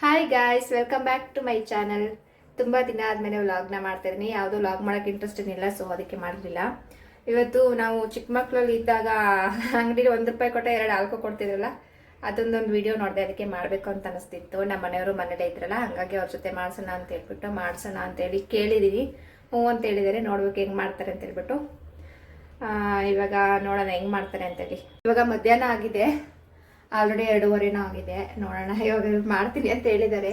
Hi guys welcome back to my channel ತುಂಬ ದಿನ ಆದಮೇಲೆ ವ್ಲಾಗ್ನ ಮಾಡ್ತಾ ಇದೀನಿ ಯಾವುದೂ ವ್ಲಾಗ್ ಮಾಡೋಕ್ಕೆ ಇಂಟ್ರೆಸ್ಟ್ ಏನಿಲ್ಲ ಸೊ ಅದಕ್ಕೆ ಮಾಡಲಿಲ್ಲ. ಇವತ್ತು ನಾವು ಚಿಕ್ಕ ಮಕ್ಕಳಲ್ಲಿ ಇದ್ದಾಗ ಅಂಗಡಿಲಿ ಒಂದು ರೂಪಾಯಿ ಕೊಟ್ಟ ಎರಡು ಆಲ್ಕೋ ಕೊಡ್ತಿದ್ರಲ್ಲ, ಅದೊಂದೊಂದು ವಿಡಿಯೋ ನೋಡಿದೆ, ಅದಕ್ಕೆ ಮಾಡಬೇಕು ಅಂತ ಅನಿಸ್ತಿತ್ತು. ನಮ್ಮ ಮನೆಯವರು ಮನೇಲೇ ಇದ್ರಲ್ಲ, ಹಂಗಾಗಿ ಅವ್ರ ಜೊತೆ ಮಾಡ್ಸೋಣ ಅಂತ ಹೇಳ್ಬಿಟ್ಟು, ಮಾಡ್ಸೋಣ ಅಂತೇಳಿ ಕೇಳಿದ್ದೀನಿ ಹ್ಞೂ ಅಂತ ಹೇಳಿದ್ದಾರೆ, ನೋಡ್ಬೇಕು ಹೆಂಗೆ ಮಾಡ್ತಾರೆ ಅಂತ ಹೇಳ್ಬಿಟ್ಟು. ಇವಾಗ ನೋಡೋಣ ಹೆಂಗೆ ಮಾಡ್ತಾರೆ ಅಂತೇಳಿ ಇವಾಗ ಮಧ್ಯಾಹ್ನ ಆಗಿದೆ. ಆಲ್ರೆಡಿ ಎರಡೂವರೆನೂ ಆಗಿದೆ. ನೋಡೋಣ ಇವಾಗ ಮಾಡ್ತೀನಿ ಅಂತ ಹೇಳಿದ್ದಾರೆ.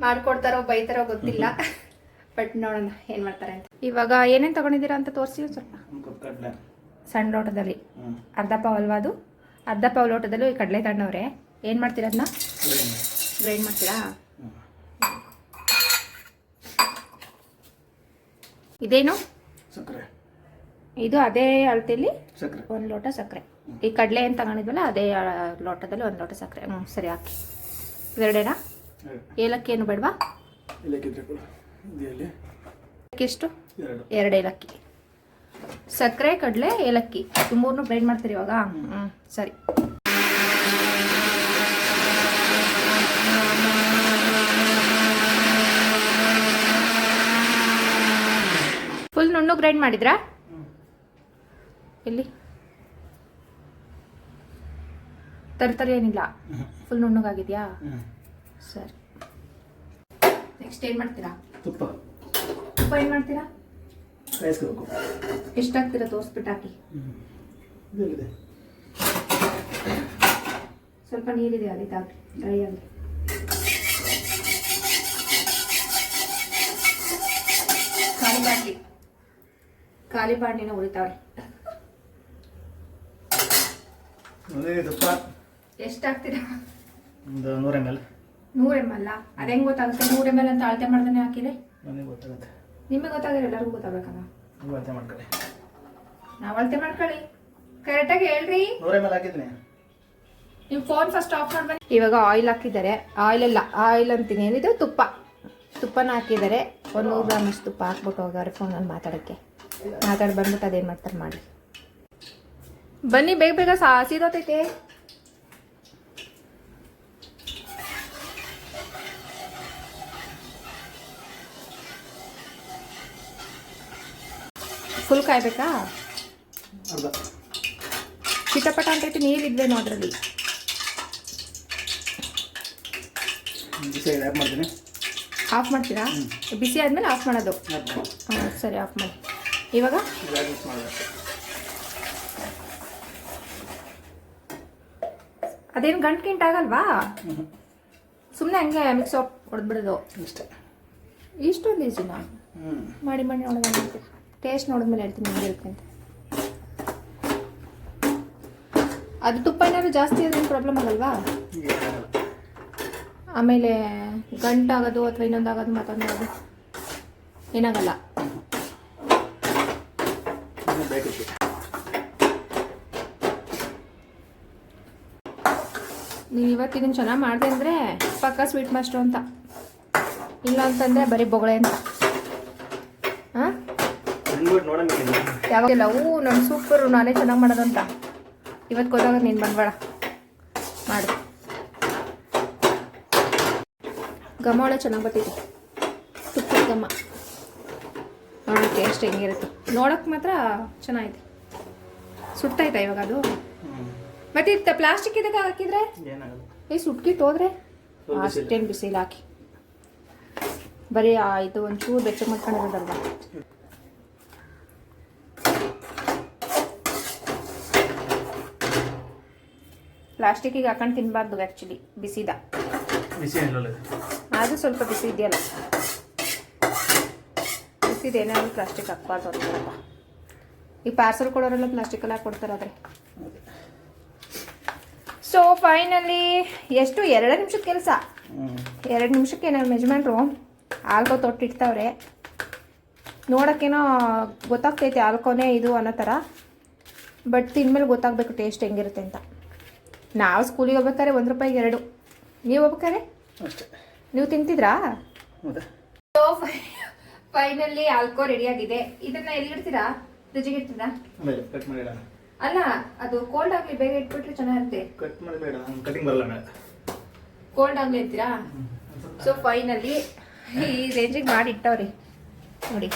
ಮಾಡ್ಕೊಡ್ತಾರೋ ಬೈತಾರೋ ಗೊತ್ತಿಲ್ಲ. ಬಟ್ ನೋಡೋಣ ಏನು ಮಾಡ್ತಾರೆ ಅಂತ. ಇವಾಗ ಏನೇನು ತಗೊಂಡಿದ್ದೀರಾ ಅಂತ ತೋರಿಸಿ ಒಂದು ಸ್ವಲ್ಪ. ಕಡಲೆ. ಸಣ್ಣ ಲೋಟದಲ್ಲಿ. ಅರ್ಧ ಪಾವ್ ಅಲ್ವಾ ಅದು? ಅರ್ಧ ಪಾವ್ ಲೋಟದಲ್ಲೂ ಈ ಕಡಲೆ ತಣ್ಣವ್ರೆ. ಏನು ಮಾಡ್ತೀರಾ ಅದನ್ನ ಗ್ರೈಂಡ್ ಮಾಡ್ತೀರಾ? ಇದೇನು? ಸಕ್ಕರೆ. ಇದು ಅದೇ ಅಳತೆಯಲ್ಲಿ ಸಕ್ಕರೆ. ಒಂದು ಲೋಟ ಸಕ್ಕರೆ. ಈ ಕಡಲೆ ಏನು ತಗೊಂಡಿದ್ವಲ್ಲ ಅದೇ ಲೋಟದಲ್ಲಿ ಒಂದು ಲೋಟ ಸಕ್ಕರೆ. ಹ್ಞೂ ಸರಿ ಹಾಕಿ. ಇವೆರಡೇನಾ? ಏಲಕ್ಕಿ ಏನು ಬೇಡವಾ? ಎಷ್ಟು? ಎರಡು. ಏಲಕ್ಕಿ. ಸಕ್ಕರೆ ಕಡಲೆ ಏಲಕ್ಕಿ. ಮೂರನ್ನು ಗ್ರೈಂಡ್ ಮಾಡ್ತೀರಿ ಇವಾಗ? ಹ್ಞೂ ಸರಿ. ಫುಲ್ ನುಣ್ಣು ಗ್ರೈಂಡ್ ಮಾಡಿದ್ರಾ? ತರ್ತರಿ ಏನಿಲ್ಲ. ಫುಲ್ ನುಣ್ಣಗಾಗಿದೆಯಾ? ಸರಿ. ನೆಕ್ಸ್ಟ್ ಏನು ಮಾಡ್ತೀರಾ? ತುಪ್ಪ. ತುಪ್ಪ ಏನು ಮಾಡ್ತೀರಾ? ಕಾಯಿಸ್ಕೋಬೇಕು ಎಷ್ಟಾಗ್ತೀರಾ ತೋರಿಸ್ಬಿಟ್ಟು ಹಾಕಿ ಸ್ವಲ್ಪ ನೀರಿದೆ ಅದಕ್ಕೆ ಹಾಕಿ ಡ್ರೈ ಆಗಲಿ ಖಾಲಿ ಬಾಟ್ಲಿ ಖಾಲಿ ಬಾಟ್ಲಿನ ಉಳಿತಾವಳೆ ಒಂದೇ ತುಪ್ಪ ಎಷ್ಟು ಹಾಕ್ತೀರಾ ಒಂದು ನೂರ ಎಂ ಎಲ್ ನೂರು ಎಂ ಅಲ್ಲ ಅದು ಹೆಂಗೆ ಗೊತ್ತಾಗುತ್ತೆ? ನೂರ ಎಂ ಎಲ್ ಅಂತ ಅಳತೆ ಮಾಡ್ದಾನೆ ಹಾಕಿದೆ? ನನಗೆ ಗೊತ್ತಾಗುತ್ತೆ. ನಿಮಗೆ ಗೊತ್ತಾಗಿರೋ ಎಲ್ಲರಿಗೂ ಗೊತ್ತಾಗಬೇಕಲ್ಲ ನೀವು ಅಳತೆ ಮಾಡ್ಕೊಳ್ಳಿ. ನಾವು ಅಳತೆ ಮಾಡ್ಕೊಳ್ಳಿ. ಕರೆಕ್ಟಾಗಿ ಹೇಳ್ರಿ. ನೂರ ಎಂ ಎಲ್ ಹಾಕಿದ್ದೀನಿ. ನೀವು ಫೋನ್ ಫಸ್ಟ್ ಆಫ್ ಮಾಡಿ ಬನ್ನಿ. ಇವಾಗ ಆಯಿಲ್ ಹಾಕಿದ್ದಾರೆ. ಆಯಿಲ್ ಅಲ್ಲ ಆಯಿಲ್ ಅಂತೀನಿ. ಏನಿದೆ? ತುಪ್ಪ. ತುಪ್ಪನ ಹಾಕಿದ್ದಾರೆ. ಒಂದು ನೂರು ಗ್ರಾಮ್ ಅಷ್ಟು ತುಪ್ಪ ಹಾಕ್ಬಿಟ್ಟು ಹೋಗವ್ರೆ ಫೋನಲ್ಲಿ ಮಾತಾಡೋಕ್ಕೆ. ಮಾತಾಡಿ ಬಂದ್ಬಿಟ್ಟು ಅದೇನು ಮಾಡ್ತಾರೆ ಮಾಡಿ. ಬನ್ನಿ ಬೇಗ ಬೇಗ ಸಾ ಸೀದೋತೈತೆ ಫುಲ್ ಕಾಯ್ಬೇಕಾ ಚಿಟಪಟ ಅಂತೈತಿ ಬಿಸಿ ಆ್ಯಡ್ ಮಾಡ್ತೀನಿ. ಆಫ್ ಮಾಡ್ತೀರಾ? ಬಿಸಿ ಆದಮೇಲೆ ಆಫ್ ಮಾಡೋದು. ಹಾಂ ಸರಿ ಆಫ್ ಮಾಡಿ. ಇವಾಗ ಇವಾಗ ಮಿಕ್ಸ್ ಮಾಡಬೇಕು ಅದೇನು ಗಂಟು ಗಿಂಟು ಆಗಲ್ವಾ? ಸುಮ್ಮನೆ ಹಂಗೆ ಮಿಕ್ಸ್ ಆಫ್ ಹೊಡೆದ್ಬಿಡೋದು. ಇಷ್ಟೇ. ಇಷ್ಟೊಂದು ಈಸಿನಾ ಮಾಡಿ ಮಾಡಿ ನೋಡೋಣ ಟೇಸ್ಟ್ ನೋಡಿದ್ಮೇಲೆ ಹೇಳ್ತೀನಿ ಹೇಳ್ತೀನಿ ಅಂತ. ಅದು ತುಪ್ಪ ಏನಾದರೂ ಜಾಸ್ತಿ ಆದ್ರೆ ಪ್ರಾಬ್ಲಮ್ ಆಗಲ್ವಾ? ಆಮೇಲೆ ಗಂಟಾಗೋದು ಅಥವಾ ಇನ್ನೊಂದಾಗೋದು ಮತ್ತೊಂದಾಗೋದು ಏನಾಗಲ್ಲ. ನೀವು ಇವತ್ತಿನ ಚೆನ್ನಾಗಿ ಮಾಡಿದೆ ಅಂದರೆ ಪಕ್ಕ ಸ್ವೀಟ್ ಮಾಸ್ಟ್ರು ಅಂತ. ಇಲ್ಲ ಅಂತಂದರೆ ಬರೀ ಬೊಗಳೆ ಅಂತ. ಹಾಂ ಯಾವಾಗೆಲ್ಲ? ಹೂ ನಾನು ಸೂಪರು ನಾನೇ ಚೆನ್ನಾಗಿ ಮಾಡೋದಂತ. ಇವತ್ತು ಗೊತ್ತಾಗ ನೀನು ಬಂದ್ಬೇಡ. ಮಾಡು. ಘಮ ಒಳ ಚೆನ್ನಾಗಿ ಬರ್ತೈತಿ. ತುಪ್ಪದ ಘಮ. ನೋಡಿ ಟೇಸ್ಟ್ ಹೆಂಗಿರುತ್ತೆ. ನೋಡೋಕೆ ಮಾತ್ರ ಚೆನ್ನಾಗಿದೆ ಸುಟ್ಟಾಯ್ತಾ ಇವಾಗ ಅದು? ಮತ್ತೆ ಪ್ಲಾಸ್ಟಿಕ್ ಇದಕ್ಕೆ ಹಾಕಿದ್ರೆ? ಏ ಸುಟ್ಕಿ ತೋದ್ರೆ? ಸ್ವಲ್ಪ ಬಿಸಿಲು. ಅಷ್ಟೇನು ಬಿಸಿಲು ಹಾಕಿ. ಬರೀ ಇದು ಒಂಚೂರು ಬೆಚ್ಚ ಮಾಡ್ಕೊಂಡಿರೋದಲ್ವಾ? ಪ್ಲಾಸ್ಟಿಕ್ಕಿಗೆ ಹಾಕೊಂಡು ತಿನ್ನಬಾರ್ದು ಆ್ಯಕ್ಚುಲಿ ಬಿಸಿದ. ಅದು ಸ್ವಲ್ಪ ಬಿಸಿ ಇದೆಯಲ್ಲ. ಬಿಸಿದ ಏನಾದರೂ ಪ್ಲಾಸ್ಟಿಕ್ ಹಾಕ್ಬಾರ್ದು ಅಂತ ಈ ಪಾರ್ಸಲ್ ಕೊಡೋರೆಲ್ಲ ಪ್ಲಾಸ್ಟಿಕಲ್ಲಿ ಹಾಕಿ ಕೊಡ್ತಾರೆ ಆದರೆ ಸೊ ಫೈನಲಿ ಎಷ್ಟು? ಎರಡು ನಿಮಿಷದ ಕೆಲಸ. ಎರಡು ನಿಮಿಷಕ್ಕೆ ನಾವು ಮೆಜರ್ಮೆಂಟ್ರು ಆಲ್ಕೋ ತೊಟ್ಟಿಡ್ತಾವ್ರೆ. ನೋಡೋಕ್ಕೇನೋ ಗೊತ್ತಾಗ್ತೈತೆ ಆಲ್ಕೋನೇ ಇದು ಅನ್ನೋ ಥರ. ಬಟ್ ತಿಂದ್ಮೇಲೆ ಗೊತ್ತಾಗಬೇಕು ಟೇಸ್ಟ್ ಹೆಂಗಿರುತ್ತೆ ಅಂತ. ನಾವು ಸ್ಕೂಲಿಗೆ ಹೋಗ್ಬೇಕಾದ್ರೆ ಒಂದು ರೂಪಾಯಿಗೆ ಎರಡು. ನೀವು ಹೋಗ್ಬೇಕಾರೆ ಅಷ್ಟೇ. ನೀವು ತಿಂತಿದ್ರಾ? ಸೊ ಫೈನಲಿ ಆಲ್ಕೋ ರೆಡಿ ಆಗಿದೆ. ಇದನ್ನ ಎಲ್ಲಿ ಇಡ್ತೀರಾ? ಫ್ರಿಜ್ಜಿಗೆ ಇಡ್ತೀರಾ? ಅಲ್ಲ ಅದು ಕೋಲ್ಡ್ ಆಗಲಿ ಬೇಗ ಇಟ್ಬಿಟ್ರೆ ಚೆನ್ನಾಗಿರುತ್ತೆ. ಕಟ್ ಮಾಡಬೇಡ ಕಟಿಂಗ್ ಬರಲ್ಲ ಮೇಲೆ ಕೋಲ್ಡ್ ಆಗಲಿ ಅಂತೀರಾ? ಸೊ ಫೈನಲಿ ಈ ರೇಂಜಿಗೆ ಮಾಡಿ ಇಟ್ಟವ್ರಿ. ನೋಡಿ.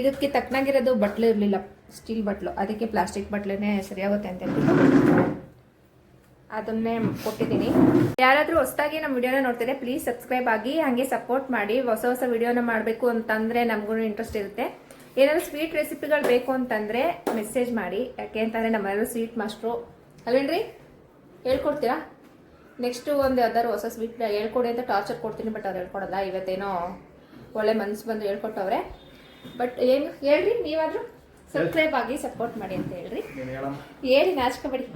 ಇದಕ್ಕೆ ತಕ್ಕನಾಗಿರೋದು ಬಟ್ಲು ಇರಲಿಲ್ಲ ಸ್ಟೀಲ್ ಬಟ್ಲು. ಅದಕ್ಕೆ ಪ್ಲಾಸ್ಟಿಕ್ ಬಟ್ಲೇ ಸರಿಯಾಗುತ್ತೆ ಅಂತ ಹೇಳ್ಬಿಟ್ಟು ಅದನ್ನೇ ಕೊಟ್ಟಿದ್ದೀನಿ. ಯಾರಾದರೂ ಹೊಸದಾಗಿ ನಮ್ಮ ವಿಡಿಯೋನ ನೋಡ್ತಿದ್ರೆ ಪ್ಲೀಸ್ ಸಬ್ಸ್ಕ್ರೈಬ್ ಆಗಿ ಹಾಗೆ ಸಪೋರ್ಟ್ ಮಾಡಿ. ಹೊಸ ಹೊಸ ವಿಡಿಯೋನ ಮಾಡಬೇಕು ಅಂತಂದರೆ ನಮಗೂ ಇಂಟ್ರೆಸ್ಟ್ ಇರುತ್ತೆ. ಏನಾದರೂ ಸ್ವೀಟ್ ರೆಸಿಪಿಗಳು ಬೇಕು ಅಂತಂದರೆ ಮೆಸೇಜ್ ಮಾಡಿ. ಯಾಕೆ ಅಂತಂದರೆ ನಮ್ಮೆಲ್ಲರೂ ಸ್ವೀಟ್ ಮಾಸ್ಟ್ರು ಅಲ್ವೇನ್ರಿ? ಹೇಳ್ಕೊಡ್ತೀರಾ? ನೆಕ್ಸ್ಟು ಒಂದು ಯಾವ್ದಾದ್ರು ಹೊಸ ಸ್ವೀಟ್ ಹೇಳ್ಕೊಡಿ ಅಂತ ಟಾರ್ಚರ್ ಕೊಡ್ತೀನಿ ಬಟ್ ಅವ್ರು ಹೇಳ್ಕೊಡಲ್ಲ. ಇವತ್ತೇನೋ ಒಳ್ಳೆ ಮನಸ್ಸು ಬಂದು ಹೇಳ್ಕೊಟ್ಟವ್ರೆ. ಬಟ್ ಏನು? ಹೇಳ್ರಿ ನೀವಾದರೂ ಸಬ್ಸ್ಕ್ರೈಬ್ ಆಗಿ ಸಪೋರ್ಟ್ ಮಾಡಿ ಅಂತ ಹೇಳ್ರಿ. ಹೇಳಿ ನಾಚ್ಕೋಬೇಡಿ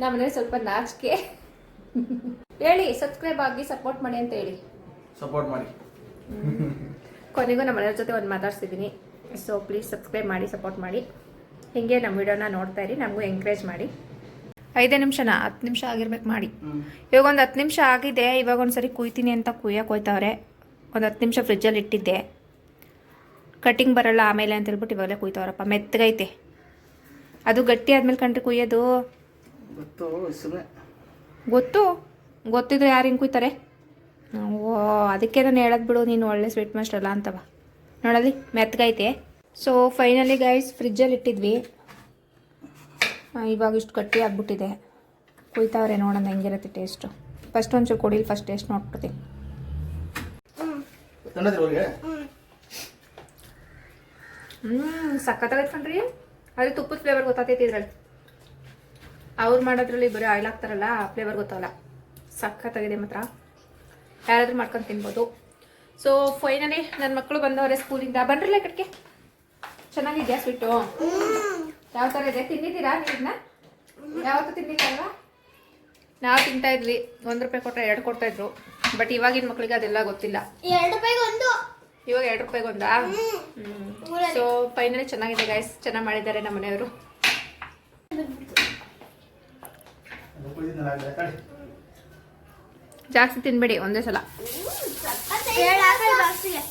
ನಮ್ಮ ಮನೇಲಿ ಸ್ವಲ್ಪ ನಾಚಿಕೆ. ಹೇಳಿ ಸಬ್ಸ್ಕ್ರೈಬ್ ಆಗಿ ಸಪೋರ್ಟ್ ಮಾಡಿ ಅಂತ ಹೇಳಿ. ಸಪೋರ್ಟ್ ಮಾಡಿ. ಕೊನೆಗೂ ನಮ್ಮ ಮನೆಯವ್ರ ಜೊತೆ ಒಂದು ಮಾತಾಡ್ಸಿದ್ದೀನಿ ಸೊ ಪ್ಲೀಸ್ ಸಬ್ಸ್ಕ್ರೈಬ್ ಮಾಡಿ ಸಪೋರ್ಟ್ ಮಾಡಿ. ಹಿಂಗೆ ನಮ್ಮ ವಿಡಿಯೋನ ನೋಡ್ತಾ ಇರಿ ನಮಗೂ ಎಂಕರೇಜ್ ಮಾಡಿ. ಐದೇ ನಿಮಿಷನಾ? ಹತ್ತು ನಿಮಿಷ ಆಗಿರ್ಬೇಕು ಮಾಡಿ. ಇವಾಗ ಒಂದು ಹತ್ತು ನಿಮಿಷ ಆಗಿದೆ ಇವಾಗ ಒಂದು ಸರಿ ಕುಯ್ತೀನಿ ಅಂತ ಕುಯ್ಯಕ್ಕೆ ಹೋಯ್ತವ್ರೆ. ಒಂದು ಹತ್ತು ನಿಮಿಷ ಫ್ರಿಜ್ಜಲ್ಲಿ ಇಟ್ಟಿದ್ದೆ. ಕಟ್ಟಿಂಗ್ ಬರಲ್ಲ ಆಮೇಲೆ ಅಂತ ಹೇಳ್ಬಿಟ್ಟು ಇವಾಗಲೇ ಕುಯ್ತವ್ರಪ್ಪ. ಮೆತ್ತಗೈತೆ. ಅದು ಗಟ್ಟಿ ಆದ್ಮೇಲೆ ಕಂಡ್ರೆ ಕುಯ್ಯೋದು? ಗೊತ್ತು ಗೊತ್ತಿದ್ರೆ ಯಾರು ಹಿಂಗೆ ಕುಯ್ತಾರೆ? ಓ ಅದಕ್ಕೆ ನಾನು ಹೇಳೋದು ಬಿಡು ನೀನು ಒಳ್ಳೆ ಸ್ವೀಟ್ ಮಾಸ್ಟರ್ ಅಲ್ಲ ಅಂತವ. ನೋಡಲ್ಲಿ ಮೆತ್ತಗೈತೆ ಸೊ ಫೈನಲಿ ಗೈಸ್ ಫ್ರಿಜ್ಜಲ್ಲಿ ಇಟ್ಟಿದ್ವಿ. ಇವಾಗ ಇಷ್ಟು ಗಟ್ಟಿ ಆಗ್ಬಿಟ್ಟಿದೆ. ಕುಯ್ತಾವ್ರೆ ನೋಡೋಣ ಹೆಂಗಿರುತ್ತೆ ಟೇಸ್ಟು ಫಸ್ಟ್ ಒಂಚೂರು ಕೊಡಿಲಿ ಫಸ್ಟ್ ಟೇಸ್ಟ್ ನೋಡ್ಬಿಡ್ತೀನಿ. ಹ್ಞೂ ಸಖತ್ತಾಗೈತೆ ಕಣ್ರಿ. ಅದು ತುಪ್ಪದ ಫ್ಲೇವರ್ ಗೊತ್ತಾಗ್ತೈತಿ ಇದ್ರಲ್ಲಿ. ಅವ್ರು ಮಾಡೋದ್ರಲ್ಲಿ ಬರೀ ಆಯಿಲ್ ಹಾಕ್ತಾರಲ್ಲ ಆ ಫ್ಲೇವರ್ ಗೊತ್ತಾಗಲ್ಲ. ಸಖತ್ತಾಗಿದೆ ಮಾತ್ರ. ಯಾರಾದ್ರೂ ಮಾಡ್ಕೊಂಡು ತಿನ್ಬೋದು. ಸೊ ಫೈನಲಿ ನನ್ನ ಮಕ್ಕಳು ಬಂದವರೆ ಸ್ಕೂಲಿಂದ. ಬನ್ರಲ್ಲ ಕಡೆಗೆ ಚೆನ್ನಾಗಿದ್ಯಾ ಸ್ವೀಟು? ಯಾವ ಥರ ಇದೆ? ತಿಂದಿದ್ದೀರಾ ನೀರನ್ನ ಯಾವತ್ತು ತಿಂದಿದ್ದಲ್ವಾ ನಾವು ತಿಂತಾ ಇದ್ವಿ. ಒಂದು ರೂಪಾಯಿ ಕೊಟ್ಟರೆ ಎರಡು ಕೊಡ್ತಾ ಇದ್ರು. ಬಟ್ ಇವಾಗಿನ ಮಕ್ಕಳಿಗೆ ಅದೆಲ್ಲ ಗೊತ್ತಿಲ್ಲ. ಎರಡು ರೂಪಾಯಿಗೆ ಒಂದು. ಇವಾಗ ಎರಡು ರೂಪಾಯಿಗೆ ಒಂದಾ? ಸೊ ಫೈನಲಿ ಚೆನ್ನಾಗಿದೆ ಗಾಯ್ಸ್ ಚೆನ್ನಾಗಿ ಮಾಡಿದ್ದಾರೆ ನಮ್ಮ ಮನೆಯವರು. ಜಾಸ್ತಿ ತಿನ್ಬೇಡಿ ಒಂದೇ ಸಲ. ಎರಡು ಹಾಕಿ ಬಾಕ್ಸಿಗೆ